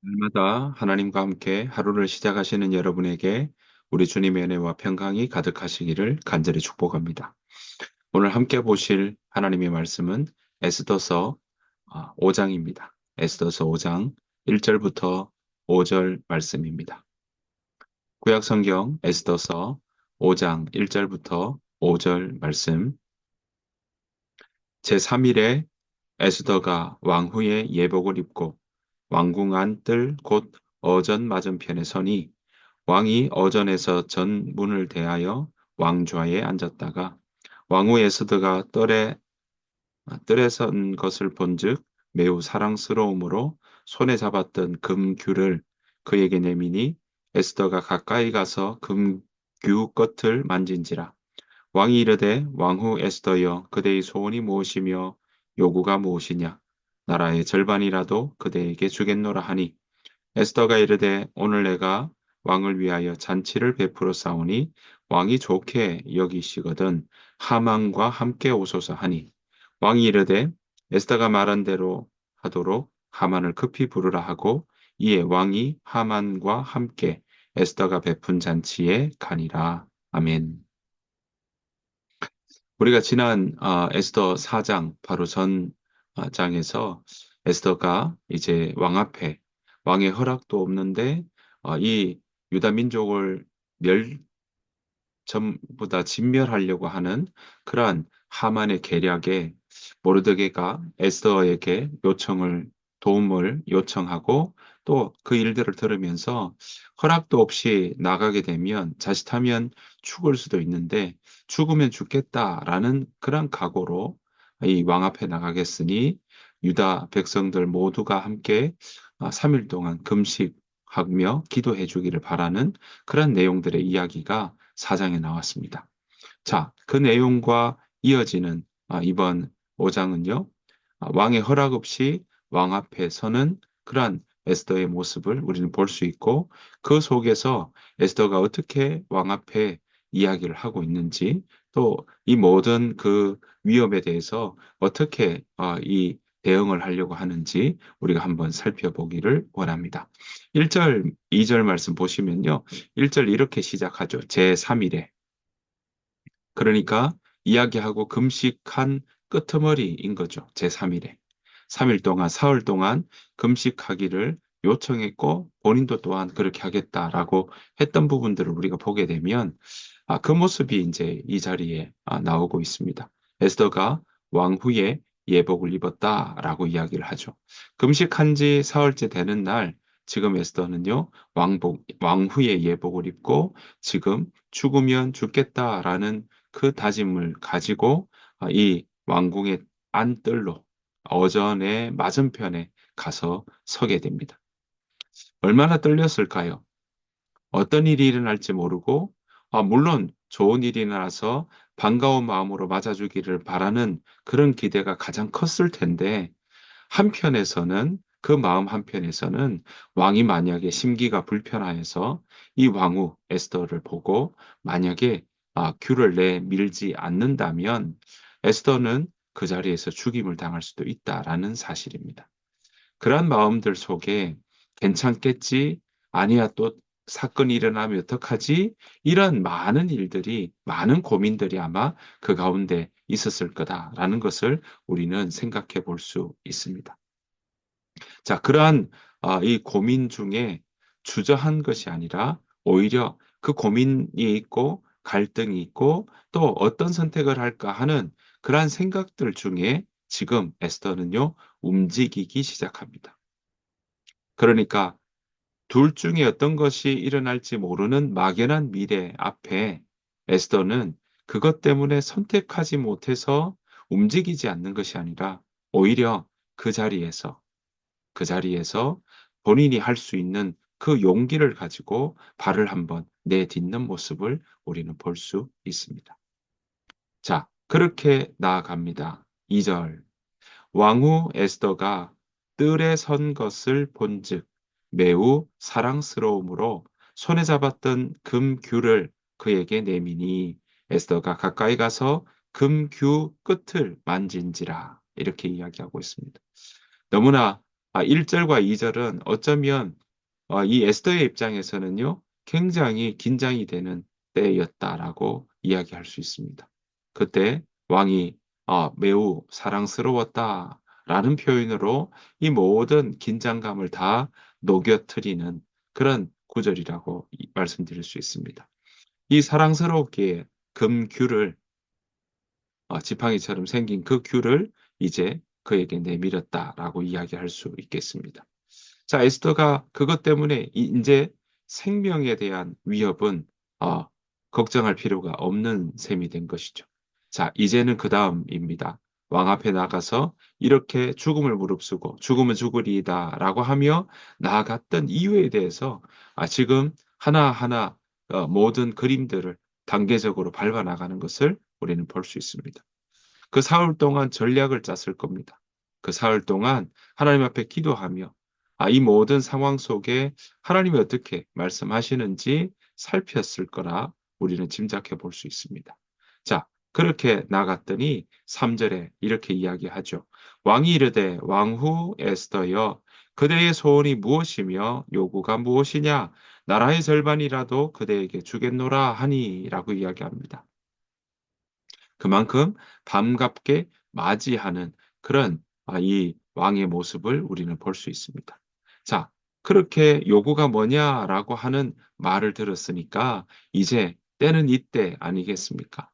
날마다 하나님과 함께 하루를 시작하시는 여러분에게 우리 주님의 은혜와 평강이 가득하시기를 간절히 축복합니다. 오늘 함께 보실 하나님의 말씀은 에스더서 5장입니다. 에스더서 5장 1절부터 5절 말씀입니다. 구약 성경 에스더서 5장 1절부터 5절 말씀 제3일에 에스더가 왕후의 예복을 입고 왕궁 안뜰 곧 어전 맞은편에 서니 왕이 어전에서 전 문을 대하여 왕좌에 앉았다가 왕후 에스더가 뜰에 뜰에 선 것을 본즉 매우 사랑스러움으로 손에 잡았던 금규를 그에게 내미니 에스더가 가까이 가서 금규 끝을 만진지라. 왕이 이르되 왕후 에스더여 그대의 소원이 무엇이며 요구가 무엇이냐 나라의 절반이라도 그대에게 주겠노라 하니 에스더가 이르되 오늘 내가 왕을 위하여 잔치를 베풀어 싸우니 왕이 좋게 여기시거든 하만과 함께 오소서 하니 왕이 이르되 에스더가 말한 대로 하도록 하만을 급히 부르라 하고 이에 왕이 하만과 함께 에스더가 베푼 잔치에 가니라. 아멘. 우리가 지난 어, 에스더 4장 바로 전 아, 장에서 에스더가 이제 왕 앞에 왕의 허락도 없는데 어, 이 유다 민족을 멸 전부 다 진멸하려고 하는 그러한 하만의 계략에 모르드게가 에스더에게 요청을 도움을 요청하고 또 그 일들을 들으면서 허락도 없이 나가게 되면 자칫하면 죽을 수도 있는데 죽으면 죽겠다라는 그런 각오로 이 왕 앞에 나가겠으니 유다 백성들 모두가 함께 3일 아, 동안 금식하며 기도해 주기를 바라는 그런 내용들의 이야기가 사장에 나왔습니다. 자, 그 내용과 이어지는 아, 이번 5장은요. 아, 왕의 허락 없이 왕 앞에 서는 그러한 에스더의 모습을 우리는 볼 수 있고 그 속에서 에스더가 어떻게 왕 앞에 이야기를 하고 있는지 또 이 모든 그 위험에 대해서 어떻게 어, 이 대응을 하려고 하는지 우리가 한번 살펴보기를 원합니다. 1절, 2절 말씀 보시면요. 1절 이렇게 시작하죠. 제3일에. 그러니까 이야기하고 금식한 끄트머리인 거죠. 제3일에. 3일 동안, 사흘 동안 금식하기를 요청했고 본인도 또한 그렇게 하겠다라고 했던 부분들을 우리가 보게 되면 아, 그 모습이 이제 이 자리에 아, 나오고 있습니다. 에스더가 왕후의 예복을 입었다라고 이야기를 하죠. 금식한 지 사흘째 되는 날 지금 에스더는요 왕복 왕후의 예복을 입고 지금 죽으면 죽겠다라는 그 다짐을 가지고 아, 이 왕궁의 안뜰로 어전의 맞은편에 가서 서게 됩니다. 얼마나 떨렸을까요? 어떤 일이 일어날지 모르고 아, 물론 좋은 일이 일어나서 반가운 마음으로 맞아주기를 바라는 그런 기대가 가장 컸을 텐데 한편에서는 그 마음 한편에서는 왕이 만약에 심기가 불편하여서 이 왕후 에스더를 보고 만약에 아, 귤을 내 밀지 않는다면 에스더는 그 자리에서 죽임을 당할 수도 있다라는 사실입니다. 그러한 마음들 속에 괜찮겠지? 아니야 또 사건이 일어나면 어떡하지? 이런 많은 일들이, 많은 고민들이 아마 그 가운데 있었을 거다라는 것을 우리는 생각해 볼 수 있습니다. 자, 그러한 어, 이 고민 중에 주저한 것이 아니라 오히려 그 고민이 있고 갈등이 있고 또 어떤 선택을 할까 하는 그러한 생각들 중에 지금 에스더는요, 움직이기 시작합니다. 그러니까 둘 중에 어떤 것이 일어날지 모르는 막연한 미래 앞에 에스더는 그것 때문에 선택하지 못해서 움직이지 않는 것이 아니라 오히려 그 자리에서 그 자리에서 본인이 할 수 있는 그 용기를 가지고 발을 한번 내딛는 모습을 우리는 볼 수 있습니다. 자, 그렇게 나아갑니다. 2절. 왕후 에스더가 뜰에 선 것을 본즉 매우 사랑스러움으로 손에 잡았던 금규를 그에게 내미니 에스더가 가까이 가서 금규 끝을 만진지라 이렇게 이야기하고 있습니다. 너무나 아, 1절과 2절은 어쩌면 어, 이 에스더의 입장에서는요, 굉장히 긴장이 되는 때였다라고 이야기할 수 있습니다. 그때 왕이 어, 매우 사랑스러웠다 라는 표현으로 이 모든 긴장감을 다 녹여트리는 그런 구절이라고 이- 말씀드릴 수 있습니다. 이 사랑스럽게 금귤을 어, 지팡이처럼 생긴 그 귤을 이제 그에게 내밀었다라고 이야기할 수 있겠습니다. 자, 에스더가 그것 때문에 이- 이제 생명에 대한 위협은 어, 걱정할 필요가 없는 셈이 된 것이죠. 자, 이제는 그 다음입니다. 왕 앞에 나가서 이렇게 죽음을 무릅쓰고 죽음은 죽으리이다 라고 하며 나아갔던 이유에 대해서 아, 지금 하나하나 어, 모든 그림들을 단계적으로 밟아 나가는 것을 우리는 볼 수 있습니다. 그 사흘 동안 전략을 짰을 겁니다. 그 사흘 동안 하나님 앞에 기도하며 아, 이 모든 상황 속에 하나님이 어떻게 말씀하시는지 살폈을 거라 우리는 짐작해 볼 수 있습니다. 자, 그렇게 나갔더니 3절에 이렇게 이야기하죠. 왕이 이르되 왕후 에스더여 그대의 소원이 무엇이며 요구가 무엇이냐 나라의 절반이라도 그대에게 주겠노라 하니라고 이야기합니다. 그만큼 반갑게 맞이하는 그런 아, 이 왕의 모습을 우리는 볼 수 있습니다. 자, 그렇게 요구가 뭐냐라고 하는 말을 들었으니까 이제 때는 이때 아니겠습니까?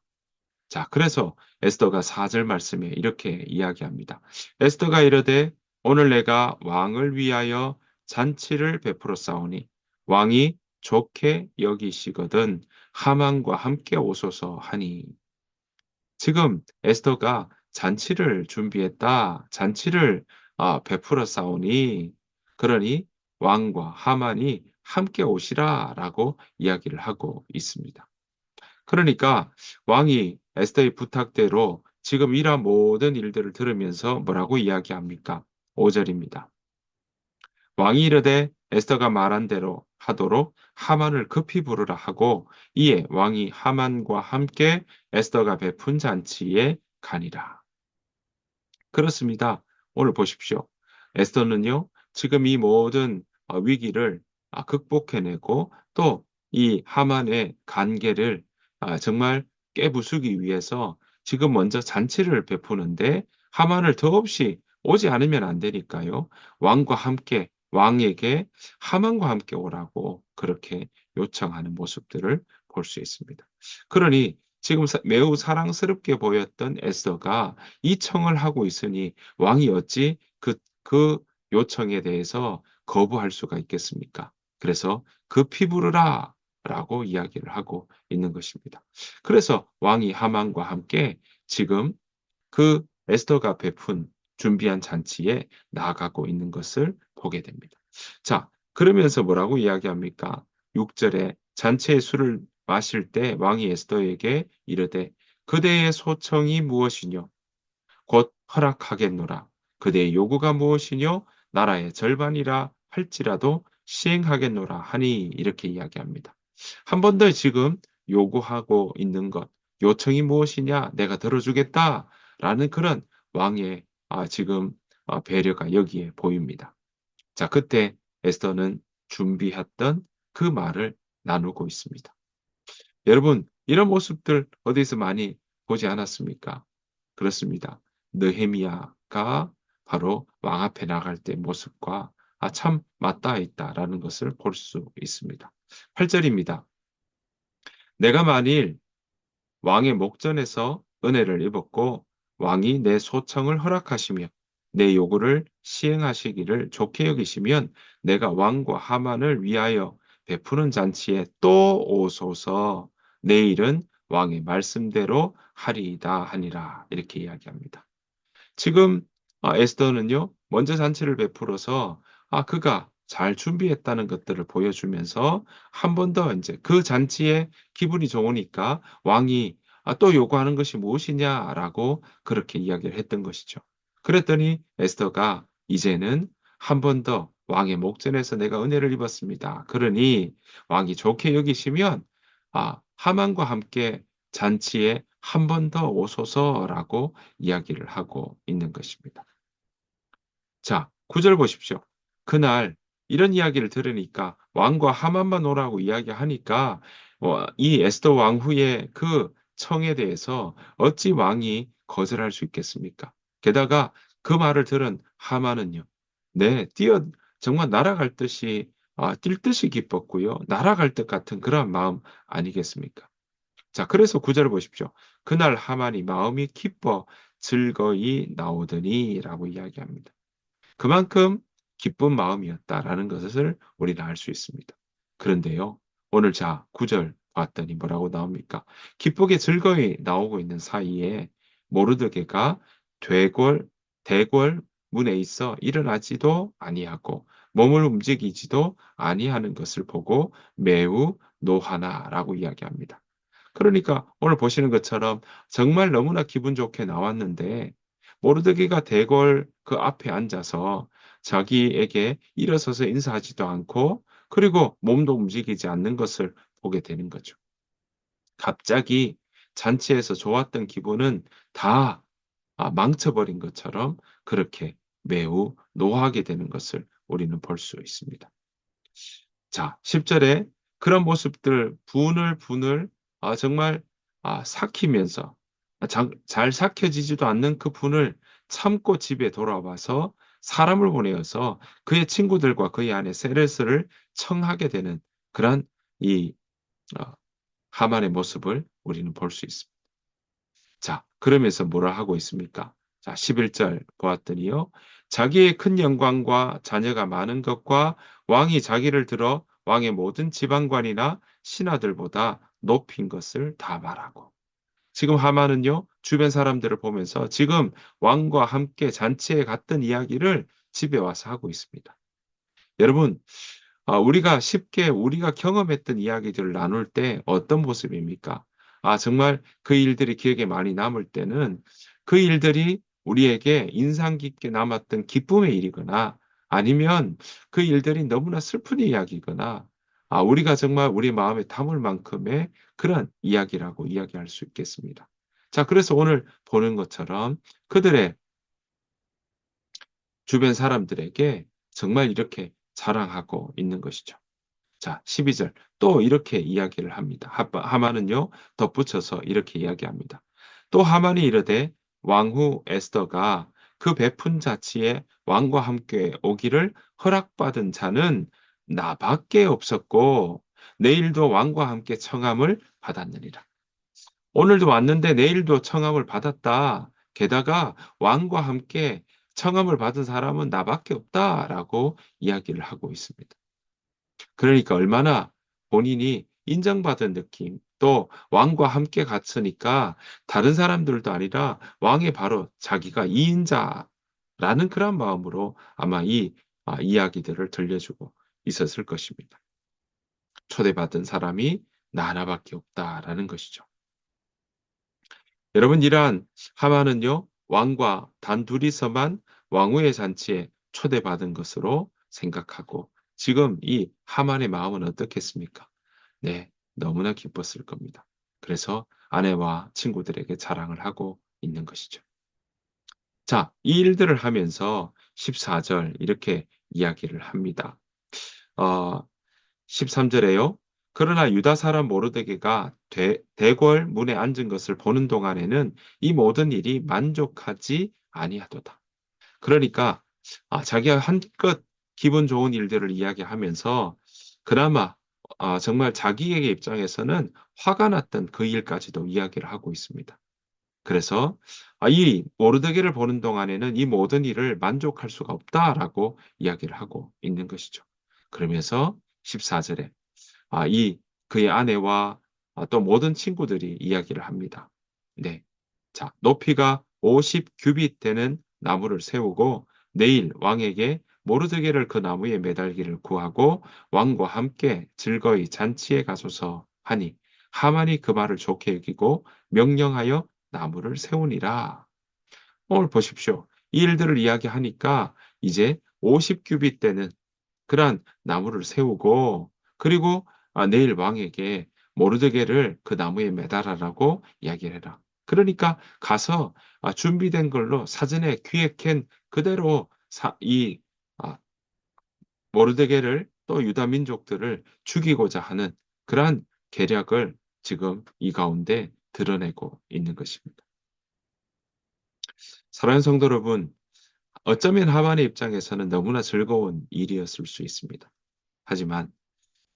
자, 그래서 에스더가 4절 말씀에 이렇게 이야기합니다. 에스더가 이르되 오늘 내가 왕을 위하여 잔치를 베풀어 싸우니 왕이 좋게 여기시거든 하만과 함께 오소서 하니 지금 에스더가 잔치를 준비했다. 잔치를 아, 베풀어 싸우니 그러니 왕과 하만이 함께 오시라 라고 이야기를 하고 있습니다. 그러니까 왕이 에스더의 부탁대로 지금 이러한 모든 일들을 들으면서 뭐라고 이야기합니까? 5절입니다. 왕이 이르되 에스더가 말한 대로 하도록 하만을 급히 부르라 하고 이에 왕이 하만과 함께 에스더가 베푼 잔치에 가니라. 그렇습니다. 오늘 보십시오. 에스더는요, 지금 이 모든 어, 위기를 아, 극복해내고 또 이 하만의 관계를 아, 정말 깨부수기 위해서 지금 먼저 잔치를 베푸는데 하만을 더없이 오지 않으면 안 되니까요. 왕과 함께 왕에게 하만과 함께 오라고 그렇게 요청하는 모습들을 볼 수 있습니다. 그러니 지금 사- 매우 사랑스럽게 보였던 에스더가 이 청을 하고 있으니 왕이 어찌 그, 그 요청에 대해서 거부할 수가 있겠습니까? 그래서 급히 부르라 라고 이야기를 하고 있는 것입니다. 그래서 왕이 하만과 함께 지금 그 에스더가 베푼 준비한 잔치에 나아가고 있는 것을 보게 됩니다. 자, 그러면서 뭐라고 이야기합니까? 6절에 잔치의 술을 마실 때 왕이 에스더에게 이르되 그대의 소청이 무엇이뇨? 곧 허락하겠노라. 그대의 요구가 무엇이뇨? 나라의 절반이라 할지라도 시행하겠노라 하니 이렇게 이야기합니다. 한 번 더 지금 요구하고 있는 것, 요청이 무엇이냐? 내가 들어주겠다. 라는 그런 왕의 아, 지금 어, 배려가 여기에 보입니다. 자, 그때 에스더는 준비했던 그 말을 나누고 있습니다. 여러분, 이런 모습들 어디서 많이 보지 않았습니까? 그렇습니다. 느헤미야가 바로 왕 앞에 나갈 때 모습과 아, 참 맞닿아 있다라는 것을 볼 수 있습니다. 8절입니다. 내가 만일 왕의 목전에서 은혜를 입었고 왕이 내 소청을 허락하시며 내 요구를 시행하시기를 좋게 여기시면 내가 왕과 하만을 위하여 베푸는 잔치에 또 오소서 내일은 왕의 말씀대로 하리이다 하니라 이렇게 이야기합니다. 지금 아, 에스더는요 먼저 잔치를 베풀어서 아 그가 잘 준비했다는 것들을 보여주면서 한 번 더 이제 그 잔치에 기분이 좋으니까 왕이 아, 또 요구하는 것이 무엇이냐라고 그렇게 이야기를 했던 것이죠. 그랬더니 에스더가 이제는 한 번 더 왕의 목전에서 내가 은혜를 입었습니다. 그러니 왕이 좋게 여기시면 아, 하만과 함께 잔치에 한 번 더 오소서라고 이야기를 하고 있는 것입니다. 자, 구절 보십시오. 그날 이런 이야기를 들으니까 왕과 하만만 오라고 이야기하니까 어, 이 에스더 왕후의 그 청에 대해서 어찌 왕이 거절할 수 있겠습니까? 게다가 그 말을 들은 하만은요. 네, 뛰어 정말 날아갈 듯이 아, 뛸 듯이 기뻤고요. 날아갈 것 같은 그런 마음 아니겠습니까? 자, 그래서 구절을 보십시오. 그날 하만이 마음이 기뻐 즐거이 나오더니라고 이야기합니다. 그만큼 기쁜 마음이었다라는 것을 우리는 알 수 있습니다. 그런데요, 오늘 자, 9절 봤더니 뭐라고 나옵니까? 기쁘게 즐거이 나오고 있는 사이에 모르드게가 되골, 대궐 문에 있어 일어나지도 아니하고 몸을 움직이지도 아니하는 것을 보고 매우 노하나라고 이야기합니다. 그러니까 오늘 보시는 것처럼 정말 너무나 기분 좋게 나왔는데 모르드게가 대궐 그 앞에 앉아서 자기에게 일어서서 인사하지도 않고 그리고 몸도 움직이지 않는 것을 보게 되는 거죠. 갑자기 잔치에서 좋았던 기분은 다 아, 망쳐버린 것처럼 그렇게 매우 노하게 되는 것을 우리는 볼 수 있습니다. 자, 10절에 그런 모습들 분을 분을 아, 정말 아, 삭히면서 자, 잘 삭혀지지도 않는 그 분을 참고 집에 돌아와서 사람을 보내어서 그의 친구들과 그의 아내 세레스를 청하게 되는 그런 이 어, 하만의 모습을 우리는 볼 수 있습니다. 자, 그러면서 뭐라 하고 있습니까? 자, 11절 보았더니요. 자기의 큰 영광과 자녀가 많은 것과 왕이 자기를 들어 왕의 모든 지방관이나 신하들보다 높인 것을 다 말하고. 지금 하만은요, 주변 사람들을 보면서 지금 왕과 함께 잔치에 갔던 이야기를 집에 와서 하고 있습니다. 여러분, 아, 우리가 쉽게 우리가 경험했던 이야기들을 나눌 때 어떤 모습입니까? 아, 정말 그 일들이 기억에 많이 남을 때는 그 일들이 우리에게 인상 깊게 남았던 기쁨의 일이거나 아니면 그 일들이 너무나 슬픈 이야기거나 아, 우리가 정말 우리 마음에 담을 만큼의 그런 이야기라고 이야기할 수 있겠습니다. 자, 그래서 오늘 보는 것처럼 그들의 주변 사람들에게 정말 이렇게 자랑하고 있는 것이죠. 자, 12절. 또 이렇게 이야기를 합니다. 하만은요, 덧붙여서 이렇게 이야기합니다. 또 하만이 이르되 왕후 에스더가 그 베푼 자치에 왕과 함께 오기를 허락받은 자는 나밖에 없었고 내일도 왕과 함께 청함을 받았느니라. 오늘도 왔는데 내일도 청함을 받았다. 게다가 왕과 함께 청함을 받은 사람은 나밖에 없다라고 이야기를 하고 있습니다. 그러니까 얼마나 본인이 인정받은 느낌, 또 왕과 함께 갔으니까 다른 사람들도 아니라 왕의 바로 자기가 이인자라는 그런 마음으로 아마 이 아, 이야기들을 들려주고 있었을 것입니다. 초대받은 사람이 나 하나밖에 없다라는 것이죠. 여러분 이러한 하만은요 왕과 단 둘이서만 왕후의 잔치에 초대받은 것으로 생각하고 지금 이 하만의 마음은 어떻겠습니까? 네, 너무나 기뻤을 겁니다. 그래서 아내와 친구들에게 자랑을 하고 있는 것이죠. 자, 이 일들을 하면서 14절 이렇게 이야기를 합니다. 어, 13절에요. 그러나 유다 사람 모르드게가 대, 대궐 문에 앉은 것을 보는 동안에는 이 모든 일이 만족하지 아니하도다. 그러니까 아, 자기가 한껏 기분 좋은 일들을 이야기하면서 그나마 아, 정말 자기에게 입장에서는 화가 났던 그 일까지도 이야기를 하고 있습니다. 그래서 아, 이 모르드게를 보는 동안에는 이 모든 일을 만족할 수가 없다라고 이야기를 하고 있는 것이죠. 그러면서 14절에 아, 이 그의 아내와 아, 또 모든 친구들이 이야기를 합니다. 네. 자, 높이가 50 규빗 되는 나무를 세우고 내일 왕에게 모르드게를 그 나무에 매달기를 구하고 왕과 함께 즐거이 잔치에 가소서 하니 하만이 그 말을 좋게 여기고 명령하여 나무를 세우니라. 오늘 보십시오. 이 일들을 이야기하니까 이제 50규빗 되는 그러한 나무를 세우고 그리고 아, 내일 왕에게 모르드게를 그 나무에 매달아라고 이야기를 해라. 그러니까 가서 아, 준비된 걸로 사전에 기획한 그대로 이 모르드게를 또 유다 민족들을 죽이고자 하는 그러한 계략을 지금 이 가운데 드러내고 있는 것입니다. 사랑하는 성도 여러분, 어쩌면 하만의 입장에서는 너무나 즐거운 일이었을 수 있습니다. 하지만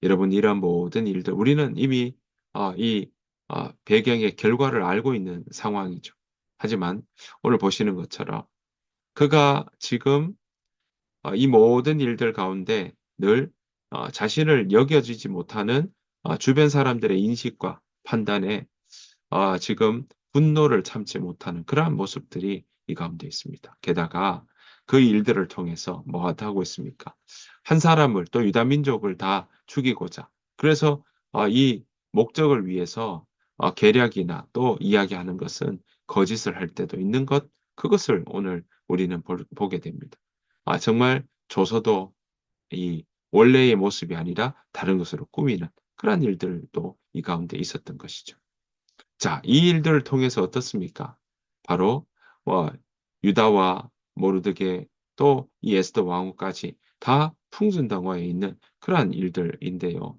여러분 이러한 모든 일들 우리는 이미 어, 이 어, 배경의 결과를 알고 있는 상황이죠. 하지만 오늘 보시는 것처럼 그가 지금 어, 이 모든 일들 가운데 늘 어, 자신을 여겨지지 못하는 어, 주변 사람들의 인식과 판단에 어, 지금 분노를 참지 못하는 그러한 모습들이 이 가운데 있습니다. 게다가 그 일들을 통해서 뭐 하고 있습니까? 한 사람을 또 유다 민족을 다 죽이고자 그래서 어, 이 목적을 위해서 어, 계략이나 또 이야기하는 것은 거짓을 할 때도 있는 것 그것을 오늘 우리는 볼, 보게 됩니다. 아 정말 조서도 이 원래의 모습이 아니라 다른 것으로 꾸미는 그러한 일들도 이 가운데 있었던 것이죠. 자, 이 일들을 통해서 어떻습니까? 바로 뭐 유다와 모르드게 또 이 에스더 왕후까지 다 풍전당화에 있는 그러한 일들인데요.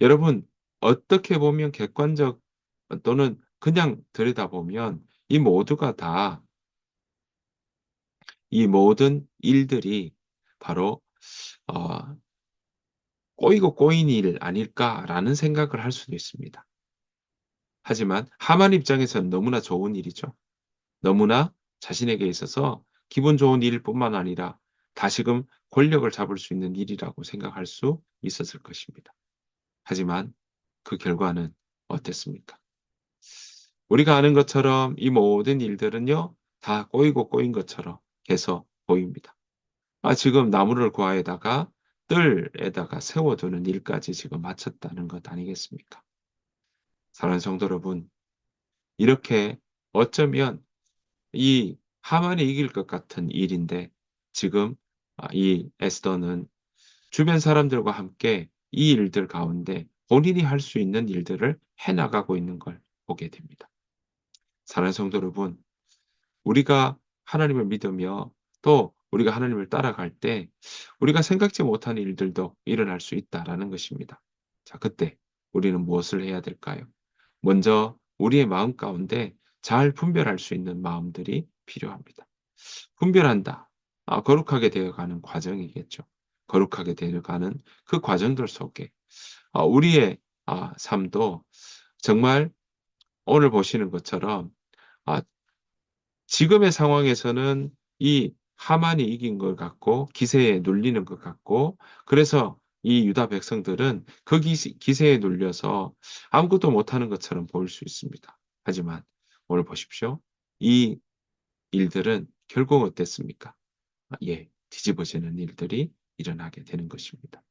여러분 어떻게 보면 객관적 또는 그냥 들여다보면 이 모두가 다 이 모든 일들이 바로 어, 꼬이고 꼬인 일 아닐까라는 생각을 할 수도 있습니다. 하지만 하만 입장에서는 너무나 좋은 일이죠. 너무나 자신에게 있어서 기분 좋은 일일 뿐만 아니라 다시금 권력을 잡을 수 있는 일이라고 생각할 수 있었을 것입니다. 하지만 그 결과는 어땠습니까? 우리가 아는 것처럼 이 모든 일들은요, 다 꼬이고 꼬인 것처럼 계속 보입니다. 아, 지금 나무를 구하에다가 뜰에다가 세워두는 일까지 지금 마쳤다는 것 아니겠습니까? 사랑하는 성도 여러분, 이렇게 어쩌면 이 하만이 이길 것 같은 일인데 지금 아, 이 에스더는 주변 사람들과 함께 이 일들 가운데 본인이 할 수 있는 일들을 해나가고 있는 걸 보게 됩니다. 사랑하는 성도 여러분, 우리가 하나님을 믿으며 또 우리가 하나님을 따라갈 때 우리가 생각지 못한 일들도 일어날 수 있다라는 것입니다. 자, 그때 우리는 무엇을 해야 될까요? 먼저 우리의 마음 가운데 잘 분별할 수 있는 마음들이 필요합니다. 분별한다. 아, 거룩하게 되어가는 과정이겠죠. 거룩하게 되어가는 그 과정들 속에 아, 우리의 아, 삶도 정말 오늘 보시는 것처럼 아, 지금의 상황에서는 이 하만이 이긴 것 같고 기세에 눌리는 것 같고 그래서 이 유다 백성들은 그 기세에 눌려서 아무것도 못하는 것처럼 보일 수 있습니다. 하지만 오늘 보십시오. 이 일들은 결국 어땠습니까? 아, 예, 뒤집어지는 일들이 일어나게 되는 것입니다.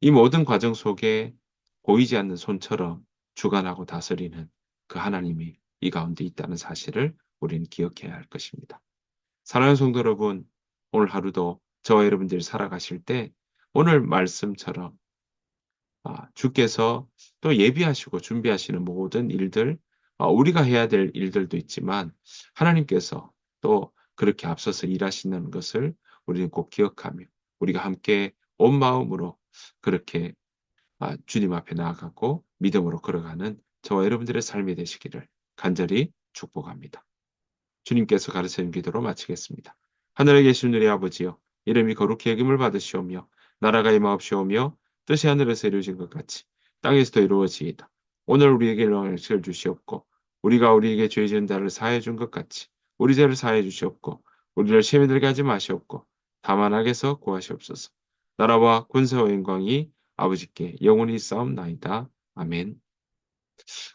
이 모든 과정 속에 보이지 않는 손처럼 주관하고 다스리는 그 하나님이 이 가운데 있다는 사실을 우리는 기억해야 할 것입니다. 사랑하는 성도 여러분, 오늘 하루도 저와 여러분들이 살아가실 때 오늘 말씀처럼 아, 주께서 또 예비하시고 준비하시는 모든 일들, 아, 우리가 해야 될 일들도 있지만 하나님께서 또 그렇게 앞서서 일하시는 것을 우리는 꼭 기억하며 우리가 함께 온 마음으로 그렇게 아, 주님 앞에 나아가고 믿음으로 걸어가는 저와 여러분들의 삶이 되시기를 간절히 축복합니다. 주님께서 가르치는 기도로 마치겠습니다. 하늘에 계신 우리 아버지여 이름이 거룩히 여김을 받으시오며 나라가 임하옵시오며 뜻이 하늘에서 이루어진 것 같이 땅에서도 이루어지이다. 오늘 우리에게 일용할 주시옵고 우리가 우리에게 죄 지은 자를 사해 준 것 같이 우리 죄를 사해 주시옵고 우리를 시험에 들게 하지 마시옵고 다만 악에서 구하시옵소서. 나라와 군사와 영광이 아버지께 영원히 싸움나이다. 아멘.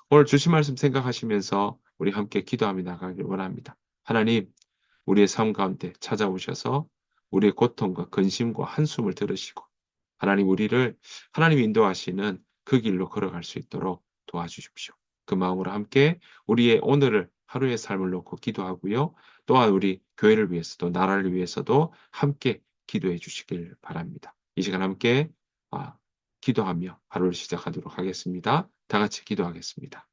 오늘 주신 말씀 생각하시면서 우리 함께 기도하며 나가길 원합니다. 하나님, 우리의 삶 가운데 찾아오셔서 우리의 고통과 근심과 한숨을 들으시고 하나님 우리를 하나님 인도하시는 그 길로 걸어갈 수 있도록 도와주십시오. 그 마음으로 함께 우리의 오늘을 하루의 삶을 놓고 기도하고요. 또한 우리 교회를 위해서도 나라를 위해서도 함께 기도해 주시길 바랍니다. 이 시간 함께 아, 기도하며 하루를 시작하도록 하겠습니다. 다 같이 기도하겠습니다.